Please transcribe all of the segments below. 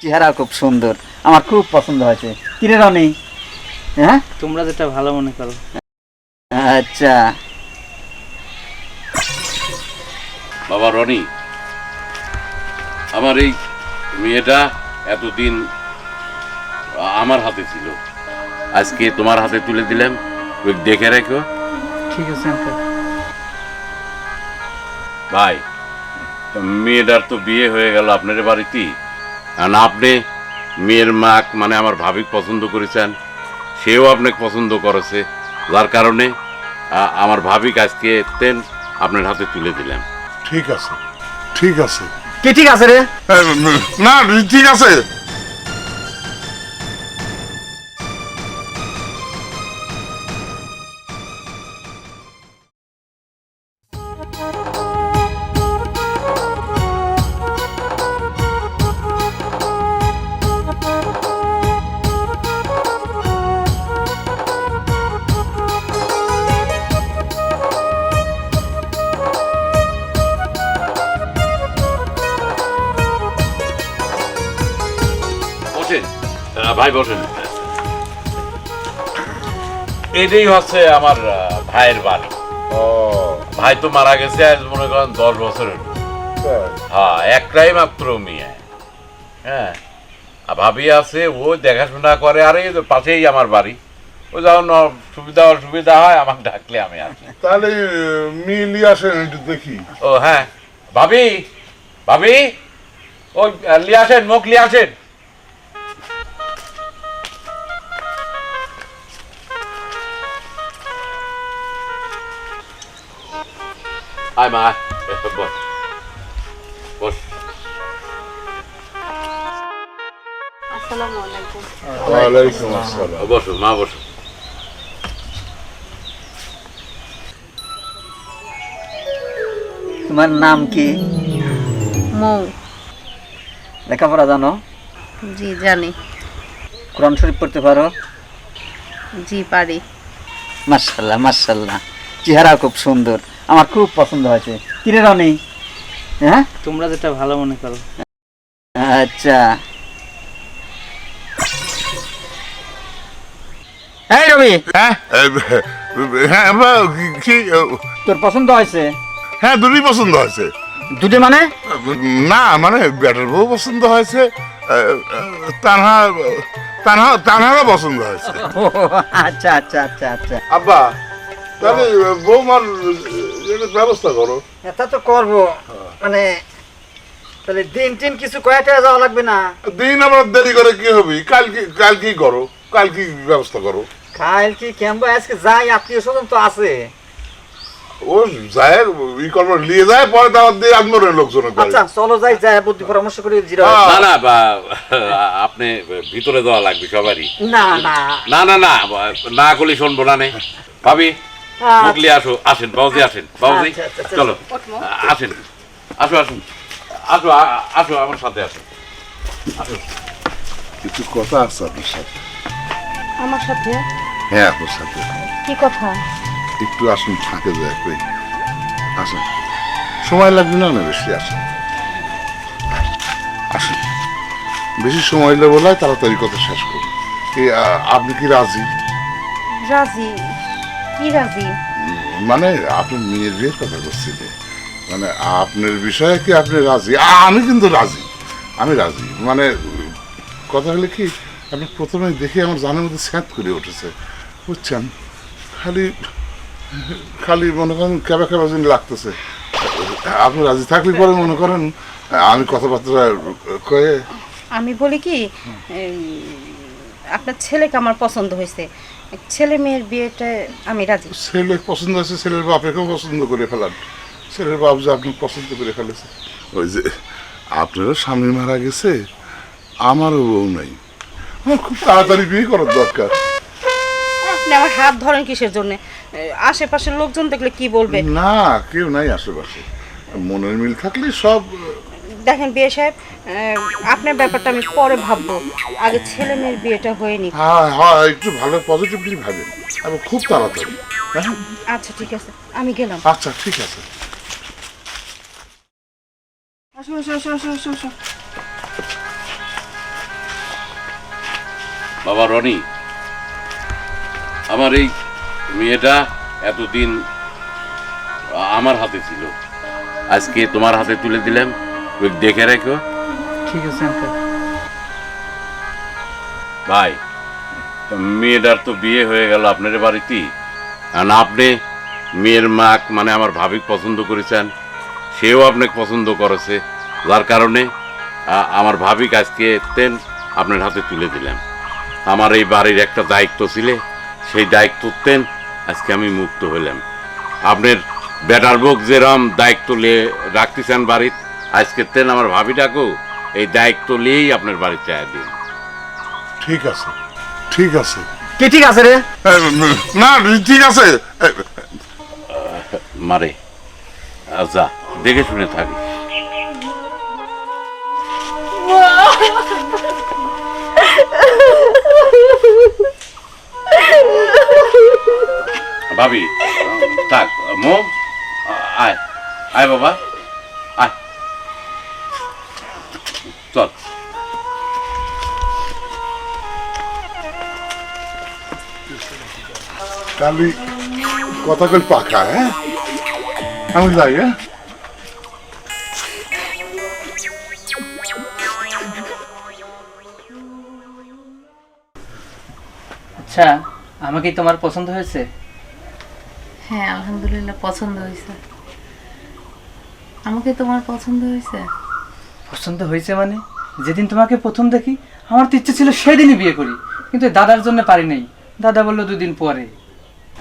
চেহারা খুব সুন্দর। আমার খুব পছন্দ হয়েছে। কিরে রনি হ্যাঁ? তোমরা যেটা ভালো মনে করো। আচ্ছা। বাবা রনি আমার এই মেয়েটা এতদিন আমার হাতে ছিল। আজকে তোমার হাতে তুলে দিলাম। ওই দেখে রেখো। ঠিক আছে ভাই মেয়েটার তো বিয়ে হয়ে গেল আপনার বাড়িতেই। আর আপনি মেয়ের মাক মানে আমার ভাবিক পছন্দ করেছেন সেও আপনাকে পছন্দ করেছে যার কারণে আমার ভাবিক আজকে তেন আপনার হাতে তুলে দিলাম। ঠিক আছে ঠিক আছে। কি ঠিক আছে রে? না ঠিক আছে। ভাই বসেন। এটাই হচ্ছে আমার ভাইয়ের বাড়ি। ও। ভাই তো মারা গেছে আজ মনে করেন দশ বছরের। হ্যাঁ। একটাই মাত্র মেয়ে। হ্যাঁ। ভাবি আছে ও দেখাশোনা করে আর এই তো পাশেই আমার বাড়ি। ও যখন সুবিধা অসুবিধা হয় আমাকে ডাকলে আমি আসি। তাহলে মিলি আসেন একটু দেখি। ও হ্যাঁ। ভাবি ভাবি ওই লিয়ে আসেন মুখ লিয়ে আসেন। আয় মা আয়। বস বস ওয়ালাইকুম আসসালাম বসো মা বসো তোমার নাম কি? মৌ। লেখাপড়া জানো? জি জানি। কোরআন শরীফ পড়তে পারো? জি পারি। মার্শাল্লাহ মার্শাল্লাহ চেহারা খুব সুন্দর। আমার খুব পছন্দ হয়েছে। কিরে রনি হ্যাঁ? তোমরা যেটা ভালো মনে করো। আচ্ছা। এই রবি। হ্যাঁ? হ্যাঁ কি- তোর পছন্দ হয়েছে? হ্যাঁ দুটোই পছন্দ হয়েছে। দুটো মানে? না মানে ব্যাটার বউ পছন্দ হয়েছে তানহা তানহা তানহারও পছন্দ হয়েছে। আচ্ছা আচ্ছা আচ্ছা আচ্ছা। আব্বা তাহলে বৌমার এর ব্যবস্থা করো তা তো করব মানে তাহলে দিন টিন কিছু কয়েকটা যাওয়া লাগবে না দিন আবার দেরি করে কি হবে কাল কি কাল কি করো কাল কি ব্যবস্থা করো কি কেমবা আজকে যাই আত্মীয় স্বজন তো আছে ও যায় ই করব নিয়ে যায় পরে দাওয়াত দিয়ে আত্মরের লোকজন আচ্ছা চলো যাই যাই বুদ্ধি পরামর্শ করে জিরো হ্যাঁ। না না বা আপনি ভিতরে দেওয়া লাগবে সবারই না না না না না না করলে শুনব না নে ভাবি মুগলি আসো আসেন বাবুজি আসেন বাবুজি আচ্ছা, আচ্ছা, আচ্ছা। চলো আসেন আসো আসুন আসো আসো আমার সাথে আসো আসো। কিছু কথা আছে আপনার সাথে? আমার সাথে? হ্যাঁ আপনার সাথে। কি কথা? একটু আসুন ফাঁকে যায় কই আসুন। সময় লাগবে না না বেশি আসুন। আসুন। বেশি সময় হলে বলে তাড়াতাড়ি কথা শেষ করুন। আপনি কি রাজি? রাজি। কি রাজি মানে আপনার মেয়ের বিয়ের কথা করছিলেন মানে আপনার বিষয়ে কি আপনি রাজি? আমি কিন্তু রাজি। আমি রাজি। মানে কথা হলে কি আপনি প্রথমে দেখে আমার জানের মধ্যে স্যাঁত করে উঠেছে। বুঝছেন? খালি খালি মনে করেন কেবা কেবা যেন লাগতেছে। আপনি রাজি থাকলে পরে মনে করেন আমি কথাবার্তা কয়ে আমি বলি কি আপনার ছেলেকে আমার পছন্দ হয়েছে। ছেলে মেয়ের বিয়েটা আমি রাজি। ছেলে পছন্দ আছে ছেলের বাপেকেও পছন্দ করে ফেলান। ছেলের বাপ যে আপনি পছন্দ করে ফেলেছে। ওই যে আপনারও স্বামী মারা গেছে আমারও বউ নাই। আমার খুব তাড়াতাড়ি বিয়ে করার দরকার। আপনি আমার হাত ধরেন কিসের জন্য? আশেপাশের লোকজন দেখলে কি বলবে? না কেউ নাই আশেপাশে। মনের মিল থাকলে সব দেখেন বিয়ে সাহেব আহ, আপনার ব্যাপারটা আমি পরে ভাববো। আগে ছেলে মেয়ের বিয়েটা হয়নি হ্যাঁ হ্যাঁ একটু ভালো পজিটিভলি ভাবেন। এবং খুব তাড়াতাড়ি হ্যাঁ? আচ্ছা ঠিক আছে আমি গেলাম। আচ্ছা ঠিক আছে। আসো আসো আসো আসো আসো আসো। বাবা রনি আমার এই মেয়েটা এতদিন আমার হাতে ছিল। আজকে তোমার হাতে তুলে দিলাম। ওই দেখে রেখো। ঠিক আছে আঙ্কেল ভাই মেয়েটার তো বিয়ে হয়ে গেল আপনার বাড়িতেই। আর আপনি মেয়ের মাক মানে আমার ভাবিক পছন্দ করেছেন সেও আপনাকে পছন্দ করেছে। যার কারণে আমার ভাবিক আজকে তেন আপনার হাতে তুলে দিলাম। আমার এই বাড়ির একটা দায়িত্ব ছিল সেই দায়িত্ব তেন আজকে আমি মুক্ত হইলাম। আপনার বেটার বুক যেরম দায়িত্ব নিয়ে রাখতেছেন বাড়ির আজকে তেন আমার ভাবি ভাবিটাকেও এই দায়িত্ব নিয়েই আপনার বাড়িতে আয় দিন। ঠিক আছে ঠিক আছে। কি ঠিক আছে রে? না ঠিক আছে। মারে যা দেখে শুনে থাকি। ভাবি থাক মো আয় আয় বাবা। চল। কালি কথা কই পাকা হ্যাঁ? আমি যাই হ্যাঁ? আচ্ছা আমাকে তোমার পছন্দ হয়েছে? হ্যাঁ আলহামদুলিল্লাহ পছন্দ হয়েছে। আমাকে তোমার পছন্দ হয়েছে? পছন্দ হয়েছে মানে? যেদিন তোমাকে প্রথম দেখি আমার তো ইচ্ছে ছিল সেদিনই বিয়ে করি কিন্তু দাদার জন্য পারি নাই। দাদা বলল দুদিন পরে।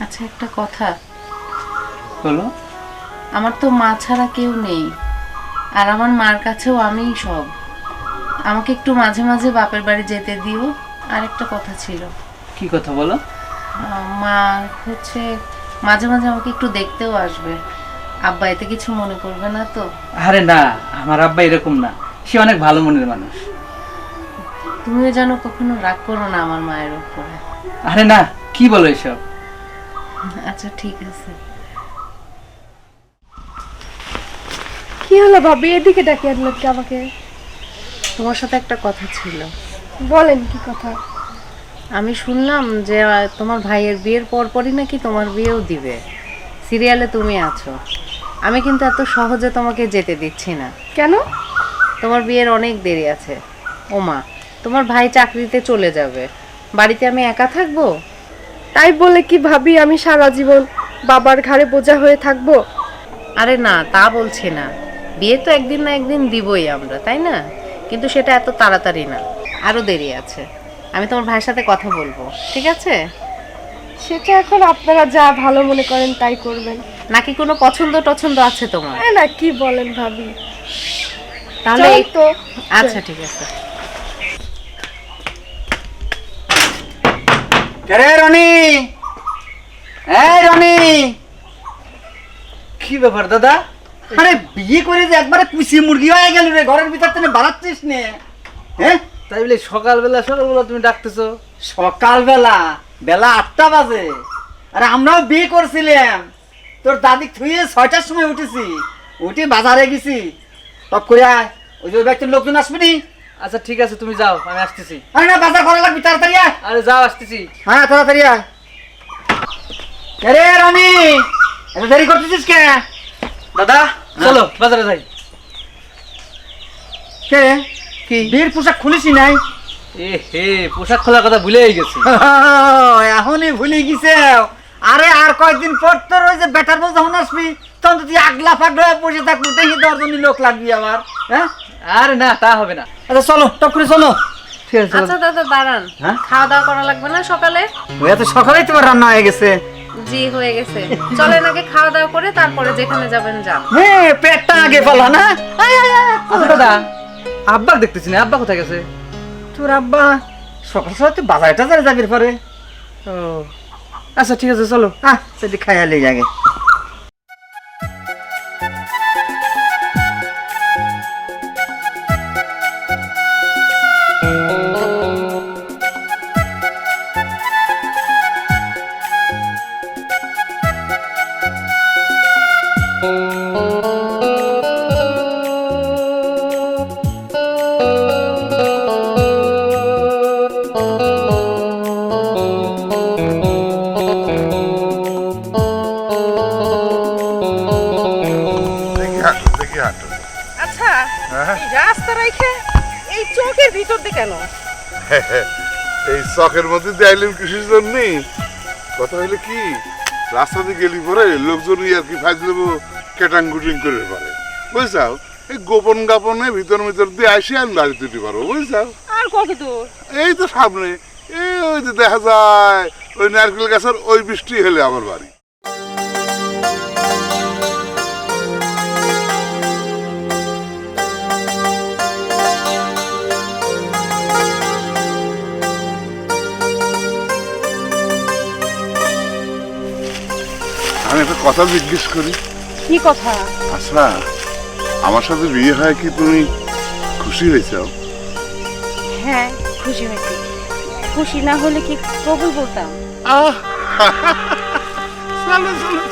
আচ্ছা একটা কথা। বলো। আমার তো মা ছাড়া কেউ নেই আর আমার মার কাছেও আমিই সব। আমাকে একটু মাঝে মাঝে বাপের বাড়ি যেতে দিও আর একটা কথা ছিল। কি কথা বলো? মা হচ্ছে মাঝে মাঝে আমাকে একটু দেখতেও আসবে। আব্বা এতে কিছু মনে করবে না তো? আরে না আমার আব্বা এরকম না। সে অনেক ভালো মনের মানুষ। তুমিও যেন কখনো রাগ করো না আমার মায়ের উপরে। আরে না কি বলো এসব? আচ্ছা ঠিক আছে। কি হলো ভাবি? এদিকে ডাকি আনলেন কি আমাকে। তোমার সাথে একটা কথা ছিল। বলেন কি কথা? আমি শুনলাম যে আহ, তোমার ভাইয়ের বিয়ের পর পরই নাকি তোমার বিয়েও দিবে। সিরিয়ালে তুমি আছো। আমি কিন্তু এত সহজে তোমাকে যেতে দিচ্ছি না। কেন? তোমার বিয়ের অনেক দেরি আছে। ওমা তোমার ভাই চাকরিতে চলে যাবে। বাড়িতে আমি একা থাকব? তাই বলে কি ভাবি আমি সারা জীবন বাবার ঘাড়ে বোঝা হয়ে থাকব? আরে না তা বলছি না। বিয়ে তো একদিন না একদিন দিবই আমরা তাই না? কিন্তু সেটা এত তাড়াতাড়ি না। আরও দেরি আছে। আমি তোমার ভাইয়ের সাথে কথা বলব ঠিক আছে? সেটা এখন আপনারা যা ভালো মনে করেন তাই করবেন। নাকি কোনো পছন্দ টছন্দ আছে তোমার? এ না কি বলেন ভাবি? তাহলে চল তো। আচ্ছা ঠিক আছে। রে রনি? এই রনি! কি ব্যাপার দাদা? আরে বিয়ে করে যে একবারে কুচি মুরগি হয়ে গেল রে ঘরের ভিতর থেকে বাড়াচ্ছিস নে হ্যাঁ? তাই বলে সকালবেলা সকালবেলা তুমি ডাকতেছো। সকালবেলা? বেলা আটটা বাজে। আরে আমরাও বিয়ে করছিলাম। তোর দাদি থুয়ে ছয়টার সময় উঠেছি। উঠে বাজারে গেছি। টপ করে আয়। ওই যে ব্যক্তির লোকজন আসবে নি? আচ্ছা ঠিক আছে তুমি যাও আমি আসতেছি। আরে না বাজার করা লাগবে তাড়াতাড়ি আয়। আরে যাও আসতেছি। হ্যাঁ তাড়াতাড়ি আয়। রে রনি এত দেরি করতেছিস কে? দাদা চলো বাজারে যাই। কে? কি? বিয়ের পোশাক খুলিসি নাই। এ হে পোশাক খোলার কথা ভুলেই গেছি। এখনই ভুলে গেছে। আরে আর কয়েকদিন পর তোর ওই যে বেটার বউ যখন আসবি তখন তুই আগলা ফাগলা বসে থাকবি দেখি দশজনই লোক লাগবি আবার হ্যাঁ? আরে না তা হবে না। আচ্ছা চলো টপ করে চলো। ঠিক আছে চলো। আচ্ছা দাদা দাঁড়ান। হ্যাঁ? খাওয়া দাওয়া করা লাগবে না সকালে? ওই এত সকালেই তোমার রান্না হয়ে গেছে। জি হয়ে গেছে। চলেন আগে খাওয়া দাওয়া করে তারপরে যেখানে যাবেন যান। হ্যাঁ পেটটা আগে ফেলা না। আয়, আয়, আয়। আচ্ছা দাদা আব্বা দেখতেছি না আব্বা কোথায় গেছে? তোর আব্বা সকাল সকাল তুই বাজারে টাজারে যাবি পরে। ও আচ্ছা ঠিক আছে, চলো। আহ সেটি খাইয়ালি আগে। ভিতর দিয়ে কেন? এই চকের মধ্যে দেয়াইলেন কিসের জন্য? কথা হইলে কি রাস্তাতে গেলি পরে লোকজন আর কি ফাইজ দেবো কেটাং গুটিং করে পারে। বুঝছাও? এই গোপন গাপনে ভিতর ভিতর দিয়ে আসি আমি বাড়ি তুটি পারব বুঝছাও? আর কত দূর? এই তো সামনে এই ওই যে দেখা যায় ওই নারকেল গাছের ওই বৃষ্টি হলে আমার বাড়ি। কথা জিজ্ঞেস করি? কি কথা? আচ্ছা আমার সাথে বিয়ে হয় কি তুমি খুশি হয়েছো? হ্যাঁ খুশি হয়েছি। খুশি না হলে কি কবুল বলতাম আহ! চলো চলো।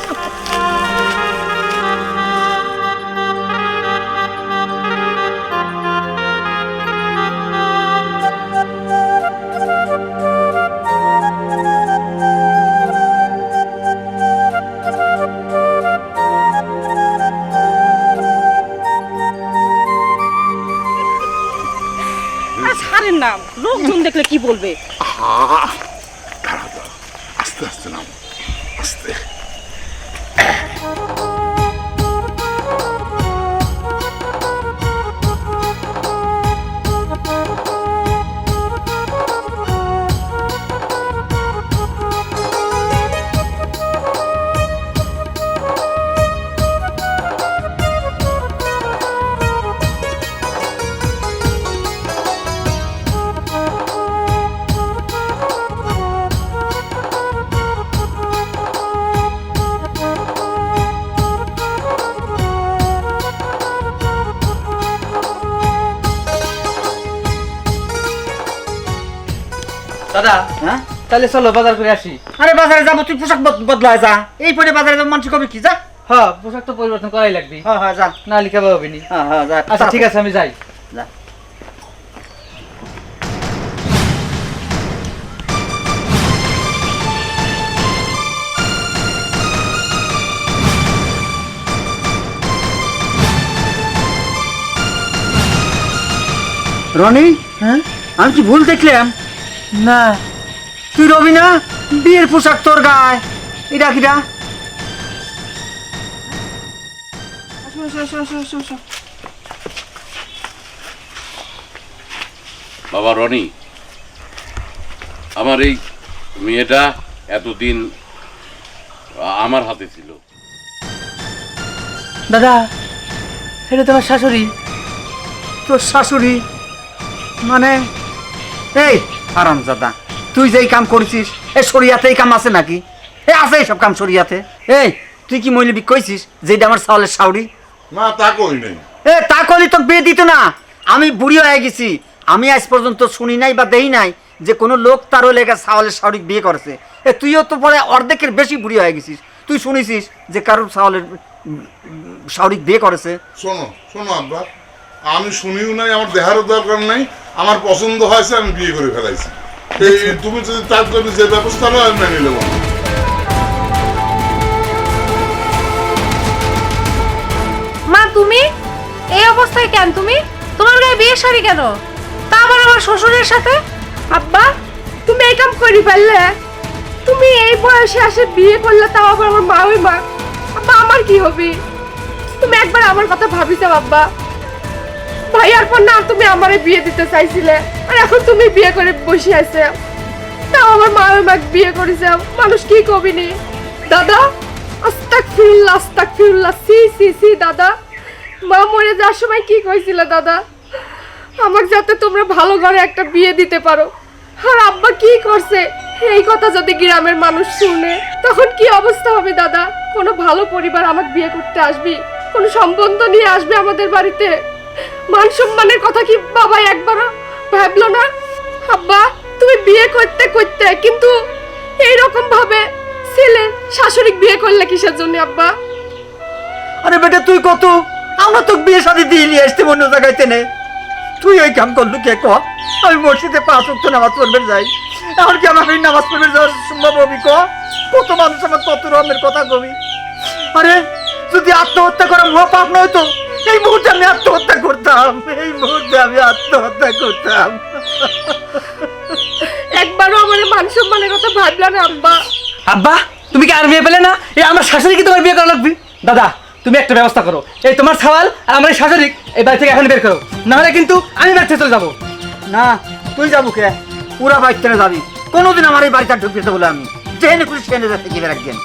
লোকজন দেখলে কি বলবে? আস্তে আস্তে নাম। আস্তে। দাদা হ্যাঁ? তাহলে চলো বাজার করে আসি। আরে বাজারে যাব তুই পোশাক বদলায় যা। এই পরে বাজারে যাব মানুষ কবি কি যা। হ্যাঁ পোশাক তো পরিবর্তন করাই লাগবে। হ্যাঁ হ্যাঁ যা। না লিখা হবে নি। হ্যাঁ হ্যাঁ যা আচ্ছা ঠিক আছে আমি যাই। যা। রনি? হ্যাঁ? আমি কি ভুল দেখলাম? না তুই রবি না? বিয়ের পোশাক তোর গায়ে। এটা কিটা বাবা রনি আমার এই মেয়েটা এতদিন আমার হাতে ছিল। দাদা এটা তোমার শাশুড়ি। তোর শাশুড়ি মানে এই আরাম দাদা তুই যেই কাম করেছিস এ শরিয়াতে এই কাম আছে নাকি? এ আছে এইসব কাম শরিয়াতে। এই তুই কি মহিলা কইছিস যেটা আমার চাউলের সাউরি? না তা কই নাই। এ তা করলে তো বিয়ে দিত না। আমি বুড়ি হয়ে গেছি। আমি আজ পর্যন্ত শুনি নাই বা দেই নাই যে কোনো লোক তারও লেগে চাওয়ালের শাওরিক বিয়ে করেছে। এ তুইও তো পরে অর্ধেকের বেশি বুড়ি হয়ে গেছিস। তুই শুনেছিস যে কারোর চাওয়ালের শাওরিক বিয়ে করেছে? শোনো শোনো আব্বা আমি শুনিও নাই আমার দেহারও দরকার নাই আমার পছন্দ হয়েছে আমি বিয়ে করে ফেলাইছি। এই তুমি যদি তার জন্য যে ব্যবস্থা নাও আমি মেনে নেব। মা তুমি? এই অবস্থায় কেন তুমি? তোমার গায়ে বিয়ে শাড়ি কেন? তা আবার আমার শ্বশুরের সাথে? আব্বা তুমি এই কাম করি ফেললে? তুমি এই বয়সে আসে বিয়ে করলে তাও আবার আমার মা ওই মা আব্বা আমার কি হবে? তুমি একবার আমার কথা ভাবিছো আব্বা। ভাইয়ার পর না তুমি আমারে বিয়ে দিতে চাইছিলে। আর এখন তুমি বিয়ে করে বসে আছে। তাও আমার মা ওই বিয়ে করেছে। মানুষ কি কবিনি দাদা আস্তাক ফিরুল্লাহ আস্তাক ফিরুল্লাহ সি সি সি, দাদা। মা মরে যাওয়ার সময় কি কইছিল, দাদা? আমাকে যাতে তোমরা ভালো ঘরে একটা বিয়ে দিতে পারো। আর আব্বা কি করছে? এই কথা যদি গ্রামের মানুষ শুনে, তখন কি অবস্থা হবে, দাদা? কোনো ভালো পরিবার আমাকে বিয়ে করতে আসবি? কোনো সম্বন্ধ নিয়ে আসবে আমাদের বাড়িতে? মান সম্মানের কথা কি বাবা একবারও ভাবলো না? আব্বা, তুমি বিয়ে করতে করতে কিন্তু এইরকম ভাবে ছেলে শাশুড়ি বিয়ে করলে কিসের জন্য আব্বা? আরে বেটা, তুই কত? আমরা তো বিয়ে শাদি দিয়ে নিয়ে আসতে অন্য জায়গায় নে তুই ওই কাম করলু কে ক? আমি মসজিদে পাঁচ উক্ত নামাজ পড়বে যাই। এখন কি আমার নামাজ পড়বে যাওয়ার সম্ভব হবি ক? কত মানুষ আমার কত রকমের কথা কবি। আরে, যদি আত্মহত্যা করা মহা পাপ নয় তো? এই মুহূর্তে আমি আত্মহত্যা করতাম। এই মুহূর্তে আমি আত্মহত্যা করতাম। একবারও আমার মান সম্মানের কথা ভাবলা না আব্বা। আব্বা তুমি কি আর বিয়ে পেলে না? এই আমার শাশুড়ি কি তোমার বিয়ে করা লাগবে? দাদা তুমি একটা ব্যবস্থা করো। এই তোমার সওয়াল আর আমার এই শাশুড়ি এই বাড়ি থেকে এখন বের করো। নাহলে কিন্তু আমি বাড়ি থেকে চলে যাব। না তুই যাব কে? পুরা বাড়িতে যাবি। কোনোদিন আমার এই বাড়িতে ঢুকতে বলে আমি। ট্রেনে করে ট্রেনে যাতে গিয়ে রাখবেন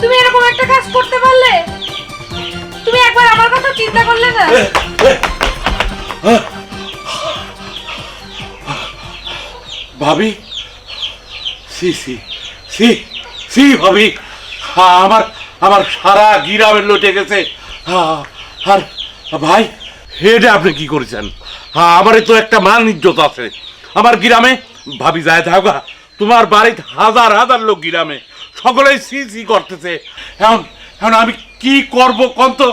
তুমি এরকম একটা কাজ করতে পারলে? তুমি একবার আমার কথা চিন্তা করলে না? ভাবি? সি সি সি সি, ভাবি। আমার আমার সারা গিরামের লোটে গেছে। আর ভাই, হেডে আপনি কি করেছেন? আমারে তো একটা মান ইজ্জত আছে। আমার গ্রামে, ভাবি যায় থাকা তোমার বাড়িতে হাজার হাজার লোক গ্রামে। সকলেই সি সি করতেছে। এখন এখন আমি কি করব কন তো?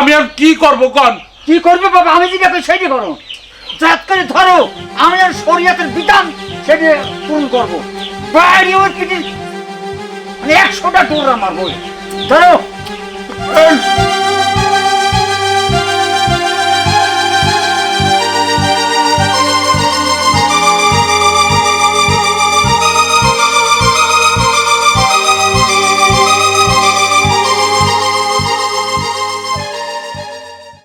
আমি আর কি করব কন? কি করবে বাবা? আমি যেটা করি সেটি করো, জাত করে ধরো, আমি আর শরীয়তের বিধান সেটি পূরণ করব। বাইরে ওর পিঠে মানে একশোটা টুর আমার বই ধরো।